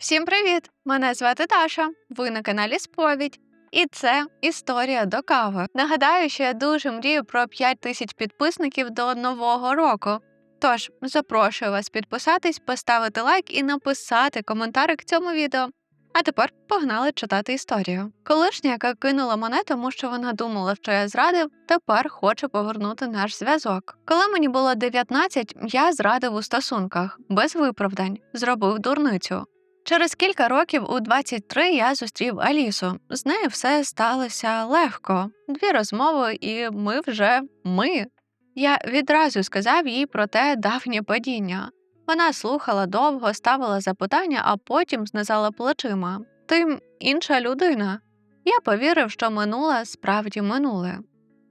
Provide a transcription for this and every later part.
Всім привіт! Мене звати Даша. Ви на каналі Сповідь. І це історія до кави. Нагадаю, що я дуже мрію про 5 тисяч підписників до нового року. Тож запрошую вас підписатись, поставити лайк і написати коментар к цьому відео. А тепер погнали читати історію. Колишня, яка кинула мене, тому що вона думала, що я зрадив, тепер хоче повернути наш зв'язок. Коли мені було 19, я зрадив у стосунках без виправдань, зробив дурницю. Через кілька років у 23 я зустрів Алісу. З нею все сталося легко. Дві розмови, і ми вже ми. Я відразу сказав їй про те давнє падіння. Вона слухала довго, ставила запитання, а потім знизала плечима. Ти інша людина. Я повірив, що минуле справді минуле.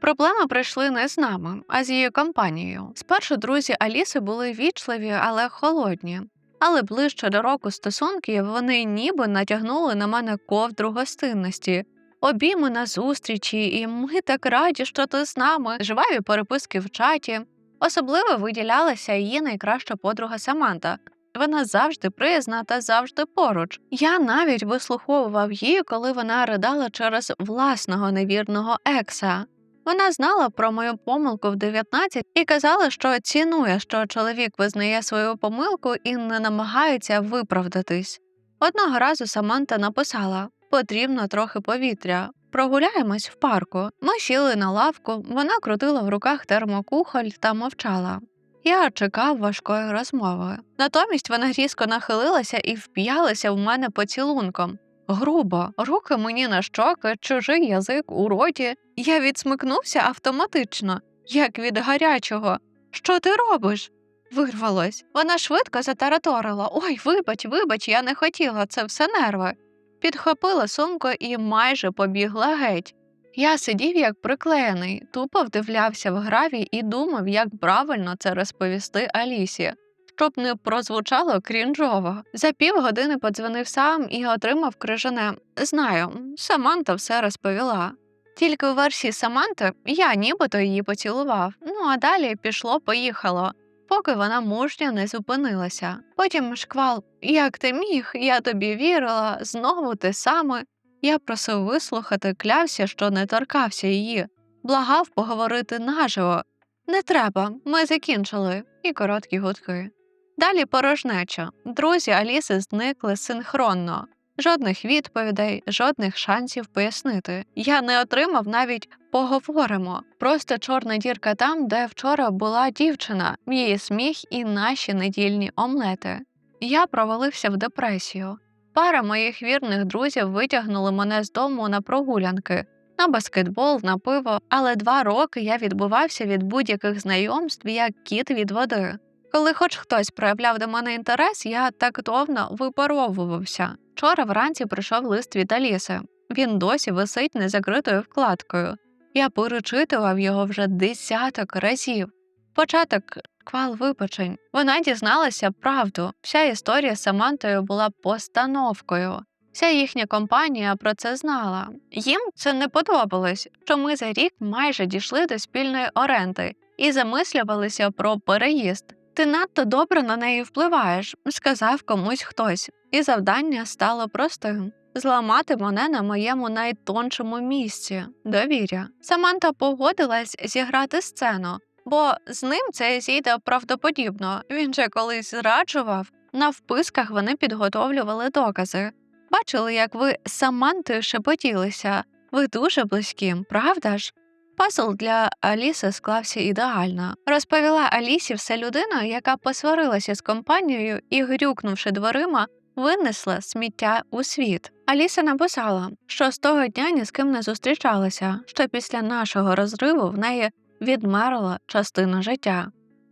Проблеми прийшли не з нами, а з її компанією. Спершу друзі Аліси були вічливі, але холодні. Але ближче до року стосунків вони ніби натягнули на мене ковдру гостинності, обійми на зустрічі, і ми так раді, що ти з нами, жваві переписки в чаті. Особливо виділялася її найкраща подруга Саманта. Вона завжди приязна та завжди поруч. Я навіть вислуховував її, коли вона ридала через власного невірного екса. Вона знала про мою помилку в 19 і казала, що цінує, що чоловік визнає свою помилку і не намагається виправдатись. Одного разу Саманта написала потрібно трохи повітря. Прогуляємось в парку. Ми сіли на лавку, вона крутила в руках термокухоль та мовчала. Я чекав важкої розмови. Натомість вона різко нахилилася і вп'ялася в мене поцілунком. Грубо, руки мені на щоки, чужий язик у роті. Я відсмикнувся автоматично, як від гарячого. Що ти робиш? Вирвалось. Вона швидко затараторила. Ой, вибач, вибач, я не хотіла, це все нерви. Підхопила сумку і майже побігла геть. Я сидів як приклеєний, тупо вдивлявся в гравій і думав, як правильно це розповісти Алісі щоб не прозвучало крінжово. За півгодини подзвонив сам і отримав крижане. Знаю, Саманта все розповіла. Тільки у версії Саманти я нібито її поцілував, ну а далі пішло, поїхало, поки вона мужньо не зупинилася. Потім шквал, як ти міг, я тобі вірила, знову те саме. Я просив вислухати, клявся, що не торкався її, благав поговорити наживо. Не треба, ми закінчили, і короткі гудки. Далі порожнеча. Друзі Аліси зникли синхронно. Жодних відповідей, жодних шансів пояснити. Я не отримав навіть поговоримо. Просто чорна дірка там, де вчора була дівчина, її сміх і наші недільні омлети. Я провалився в депресію. Пара моїх вірних друзів витягнули мене з дому на прогулянки, на баскетбол, на пиво, але два роки я відбувався від будь-яких знайомств як кіт від води. Коли хоч хтось проявляв до мене інтерес, я тактовно випаровувався. Вчора вранці прийшов лист від Аліси. Він досі висить незакритою вкладкою. Я перечитував його вже десяток разів. Початок квал випечень. Вона дізналася правду. Вся історія з Самантою була постановкою. Вся їхня компанія про це знала. Їм це не подобалось, що ми за рік майже дійшли до спільної оренди і замислювалися про переїзд. Ти надто добре на неї впливаєш, сказав комусь хтось, і завдання стало простим зламати мене на моєму найтоншому місці довір'я. Саманта погодилась зіграти сцену, бо з ним це зійде правдоподібно. Він же колись зраджував. На вписках вони підготовлювали докази. Бачили, як ви з Самантою шепотілися. Ви дуже близькі, правда ж? Пазл для Аліси склався ідеально. Розповіла Алісі все людина, яка посварилася з компанією і, грюкнувши дверима, винесла сміття у світ. Аліса написала, що з того дня ні з ким не зустрічалася, що після нашого розриву в неї відмерла частина життя.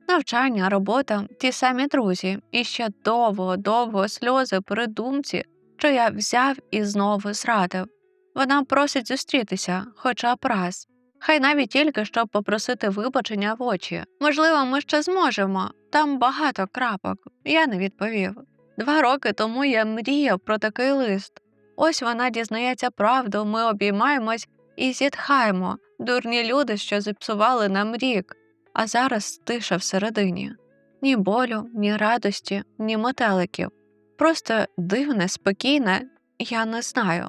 Навчання, робота, ті самі друзі, і ще довго, довго сльози при думці, що я взяв і знову зрадив. Вона просить зустрітися, хоча б раз. Хай навіть тільки щоб попросити вибачення в очі. Можливо, ми ще зможемо. Там багато крапок. Я не відповів. Два роки тому я мріяв про такий лист. Ось вона дізнається правду, ми обіймаємось і зітхаємо, дурні люди, що зіпсували нам рік, а зараз тиша всередині ні болю, ні радості, ні метеликів. просто дивне, спокійне, я не знаю.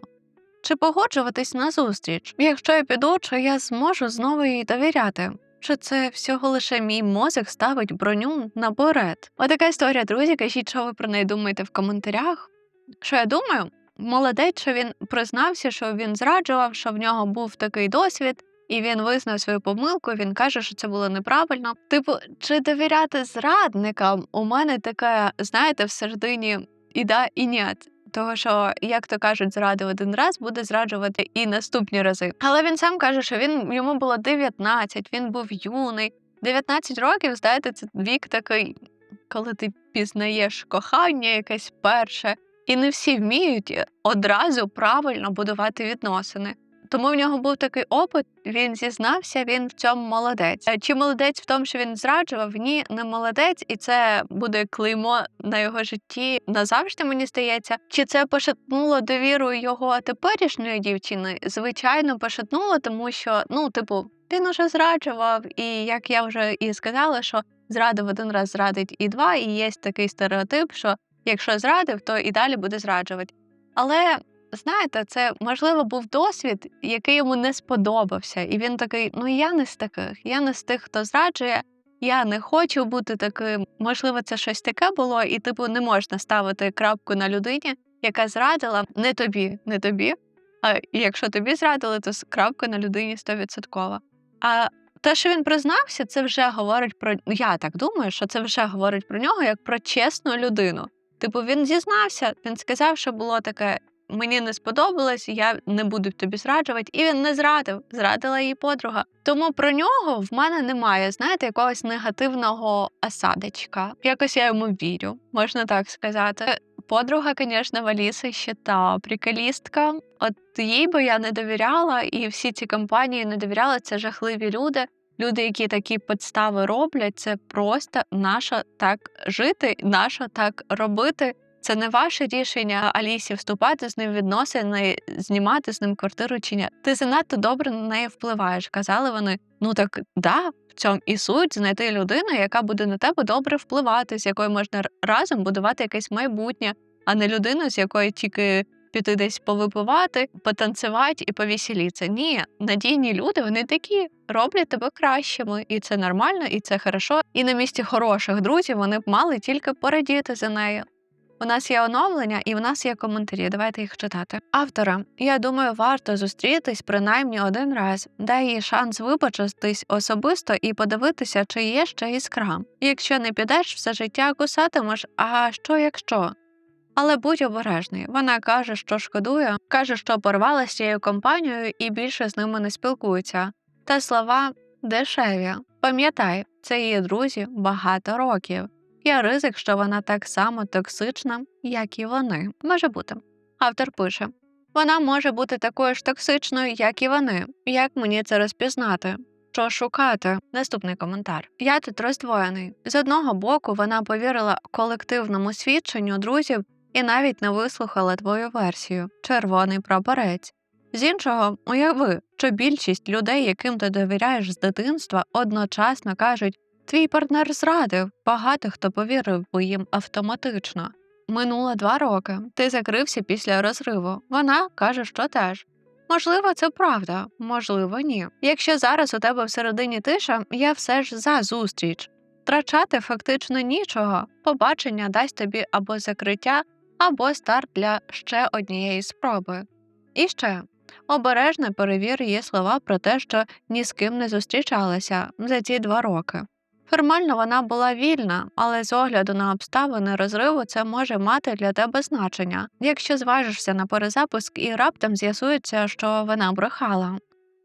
Чи погоджуватись на зустріч? Якщо я піду, чи я зможу знову їй довіряти? Чи це всього лише мій мозок ставить броню наперед? Отака історія, друзі. Кажіть, що ви про неї думаєте в коментарях. Що я думаю? Молодець, що він признався, що він зраджував, що в нього був такий досвід, і він визнав свою помилку. Він каже, що це було неправильно. Типу, чи довіряти зрадникам? У мене таке, знаєте, всередині і да, і ні. Того, що, як то кажуть, зрадив один раз, буде зраджувати і наступні рази. Але він сам каже, що він йому було 19, він був юний. 19 років, знаєте, це вік такий, коли ти пізнаєш кохання, якесь перше, і не всі вміють одразу правильно будувати відносини. Тому в нього був такий опит, він зізнався, він в цьому молодець. Е, Чи молодець в тому, що він зраджував? Ні, не молодець, і це буде клеймо на його житті назавжди, мені здається. Чи це пошатнуло довіру його теперішньої дівчини? Звичайно, пошатнуло, тому що, ну, типу, він уже зраджував, і як я вже і сказала, що зрадив один раз зрадить і два, і є такий стереотип, що якщо зрадив, то і далі буде зраджувати. Але знаєте, це можливо був досвід, який йому не сподобався, і він такий: ну я не з таких, я не з тих, хто зраджує. Я не хочу бути таким. Можливо, це щось таке було, і типу не можна ставити крапку на людині, яка зрадила не тобі, не тобі. А якщо тобі зрадили, то крапка на людині стовідсоткова. А те, що він признався, це вже говорить про я так думаю, що це вже говорить про нього як про чесну людину. Типу, він зізнався, він сказав, що було таке, мені не сподобалось, я не буду тобі зраджувати. І він не зрадив, зрадила її подруга. Тому про нього в мене немає, знаєте, якогось негативного осадочка. Якось я йому вірю, можна так сказати. Подруга, звісно, Валіса ще та приколістка. От їй би я не довіряла, і всі ці компанії не довіряли. Це жахливі люди. Люди, які такі підстави роблять, це просто нащо так жити, нащо так робити. Це не ваше рішення Алісі вступати з ним відносини, знімати з ним квартиру чи ні. Ти занадто добре на неї впливаєш. Казали вони. Ну так да, в цьому і суть знайти людину, яка буде на тебе добре впливати, з якою можна разом будувати якесь майбутнє, а не людину, з якою тільки піти десь повипивати, потанцювати і повеселитися. Ні, надійні люди вони такі роблять тебе кращими, і це нормально, і це хорошо. І на місці хороших друзів вони б мали тільки порадіти за нею. У нас є оновлення і в нас є коментарі. Давайте їх читати. Автора, я думаю, варто зустрітись принаймні один раз, дай їй шанс вибачитись особисто і подивитися, чи є ще іскра. Якщо не підеш, все життя кусатимеш, а що якщо? Але будь обережний. Вона каже, що шкодує, каже, що порвала з цією компанією і більше з ними не спілкується. Та слова дешеві. Пам'ятай, це її друзі багато років. Є ризик, що вона так само токсична, як і вони. Може бути. Автор пише: вона може бути такою ж токсичною, як і вони. Як мені це розпізнати? Що шукати? Наступний коментар. Я тут роздвоєний. З одного боку, вона повірила колективному свідченню друзів і навіть не вислухала твою версію червоний прапорець. З іншого, уяви, що більшість людей, яким ти довіряєш з дитинства, одночасно кажуть, твій партнер зрадив, багато хто повірив би їм автоматично. Минуло два роки, ти закрився після розриву. Вона каже, що теж. Можливо, це правда, можливо, ні. Якщо зараз у тебе всередині тиша, я все ж за зустріч. Втрачати фактично нічого, побачення дасть тобі або закриття, або старт для ще однієї спроби. І ще обережно перевір її слова про те, що ні з ким не зустрічалася за ці два роки. Формально вона була вільна, але з огляду на обставини розриву це може мати для тебе значення, якщо зважишся на перезапуск і раптом з'ясується, що вона брехала.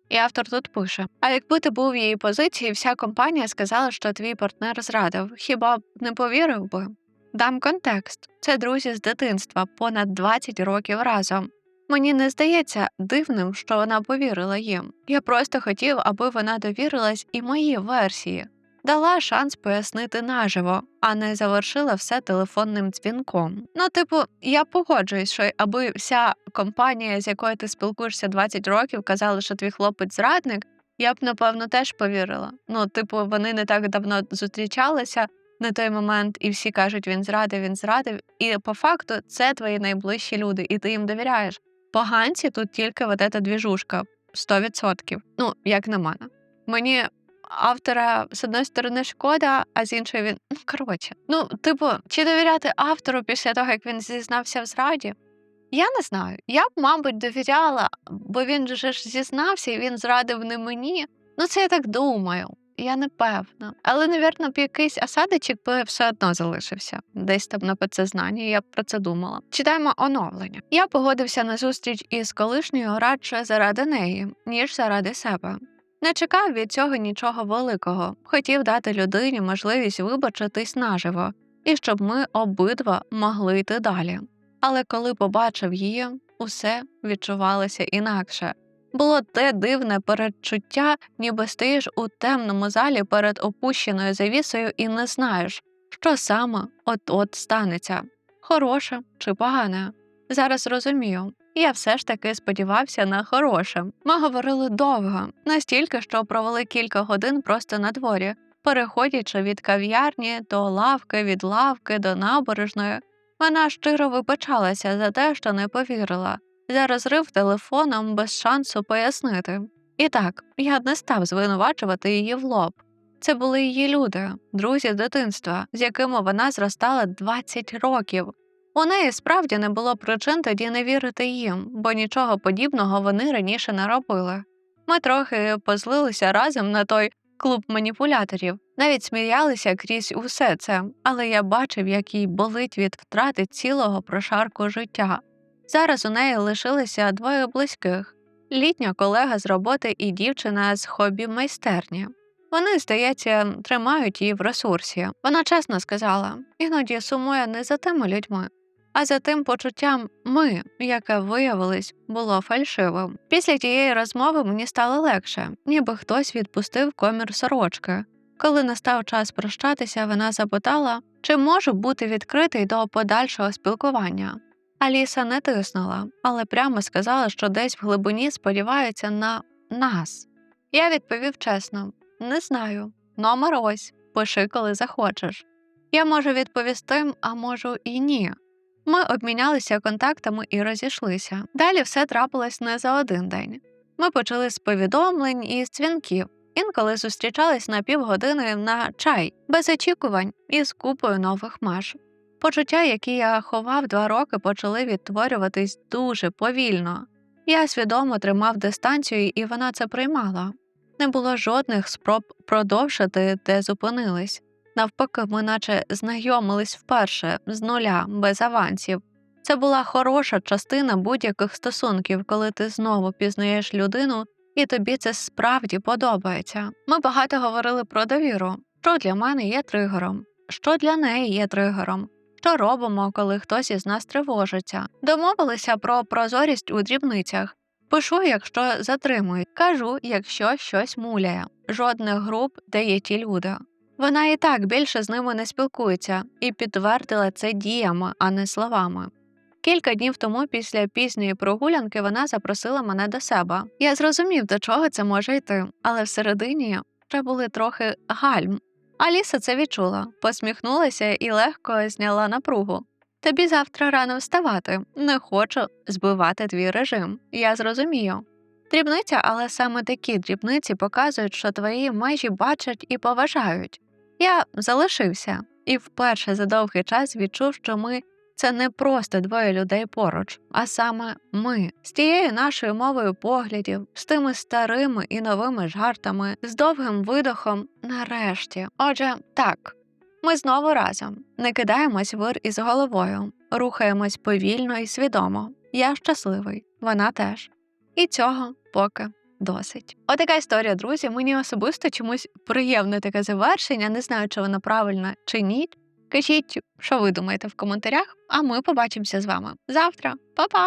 І автор тут пише: А якби ти був в її позиції, вся компанія сказала, що твій партнер зрадив, хіба б не повірив би? Дам контекст це друзі з дитинства понад 20 років разом. Мені не здається дивним, що вона повірила їм. Я просто хотів, аби вона довірилась і моїй версії, дала шанс пояснити наживо, а не завершила все телефонним дзвінком. Ну, типу, я погоджуюсь, що аби вся компанія, з якою ти спілкуєшся 20 років, казала, що твій хлопець зрадник, я б напевно теж повірила. Ну, типу, вони не так давно зустрічалися. на той момент, і всі кажуть, він зрадив, він зрадив. І по факту це твої найближчі люди, і ти їм довіряєш. Поганці тут тільки от ета двіжушка 100%. Ну, як на мене. Мені автора з одної сторони шкода, а з іншої він. Ну, коротше. Ну, типу, чи довіряти автору після того, як він зізнався в зраді? Я не знаю. Я б, мабуть, довіряла, бо він же ж зізнався і він зрадив не мені. Ну, це я так думаю. Я не певна. Але, навірно, б якийсь осадочок би все одно залишився десь там на підсознанні, я б про це думала. Читаємо оновлення. Я погодився на зустріч із колишньою радше заради неї, ніж заради себе. Не чекав від цього нічого великого, хотів дати людині можливість вибачитись наживо, і щоб ми обидва могли йти далі. Але коли побачив її, усе відчувалося інакше. Було те дивне передчуття, ніби стоїш у темному залі перед опущеною завісою і не знаєш, що саме от-от станеться хороше чи погане. Зараз розумію, я все ж таки сподівався на хороше. Ми говорили довго, настільки, що провели кілька годин просто на дворі, переходячи від кав'ярні до лавки, від лавки до набережної. Вона щиро вибачалася за те, що не повірила, за розрив телефоном без шансу пояснити. І так, я не став звинувачувати її в лоб. Це були її люди, друзі дитинства, з якими вона зростала 20 років. У неї справді не було причин тоді не вірити їм, бо нічого подібного вони раніше не робили. Ми трохи позлилися разом на той клуб маніпуляторів, навіть сміялися крізь усе це, але я бачив, як їй болить від втрати цілого прошарку життя. Зараз у неї лишилися двоє близьких літня колега з роботи і дівчина з хобі майстерні. Вони, здається, тримають її в ресурсі. Вона чесно сказала, іноді сумує не за тими людьми, а за тим почуттям ми, яке виявилось, було фальшивим. Після тієї розмови мені стало легше, ніби хтось відпустив комір сорочки. Коли настав час прощатися, вона запитала, чи можу бути відкритий до подальшого спілкування. Аліса не тиснула, але прямо сказала, що десь в глибині сподівається на нас. Я відповів чесно: не знаю. Номер ось, пиши, коли захочеш. Я можу відповісти, а можу і ні. Ми обмінялися контактами і розійшлися. Далі все трапилось не за один день. Ми почали з повідомлень і з дзвінків. Інколи зустрічались на півгодини на чай, без очікувань і з купою нових меж. Почуття, які я ховав два роки, почали відтворюватись дуже повільно. Я свідомо тримав дистанцію, і вона це приймала. Не було жодних спроб продовжити, де зупинились. Навпаки, ми наче знайомились вперше з нуля, без авансів. Це була хороша частина будь-яких стосунків, коли ти знову пізнаєш людину, і тобі це справді подобається. Ми багато говорили про довіру, що для мене є тригером, що для неї є тригером. Що робимо, коли хтось із нас тривожиться? Домовилися про прозорість у дрібницях. Пишу, якщо затримують, кажу, якщо щось муляє. Жодних груп, де є ті люди. Вона і так більше з ними не спілкується і підтвердила це діями, а не словами. Кілька днів тому, після пізньої прогулянки, вона запросила мене до себе. Я зрозумів, до чого це може йти, але всередині ще були трохи гальм. Аліса це відчула, посміхнулася і легко зняла напругу. Тобі завтра рано вставати, не хочу збивати твій режим. Я зрозумію. Дрібниця, але саме такі дрібниці показують, що твої межі бачать і поважають. Я залишився і вперше за довгий час відчув, що ми це не просто двоє людей поруч, а саме ми з тією нашою мовою поглядів, з тими старими і новими жартами, з довгим видохом нарешті. Отже, так, ми знову разом не кидаємось вир із головою, рухаємось повільно і свідомо. Я щасливий, вона теж. І цього поки досить. Отака історія, друзі. Мені особисто чомусь приємне таке завершення. Не знаю, чи воно правильно чи ні. Кажіть, що ви думаєте в коментарях, а ми побачимося з вами завтра. Па-па!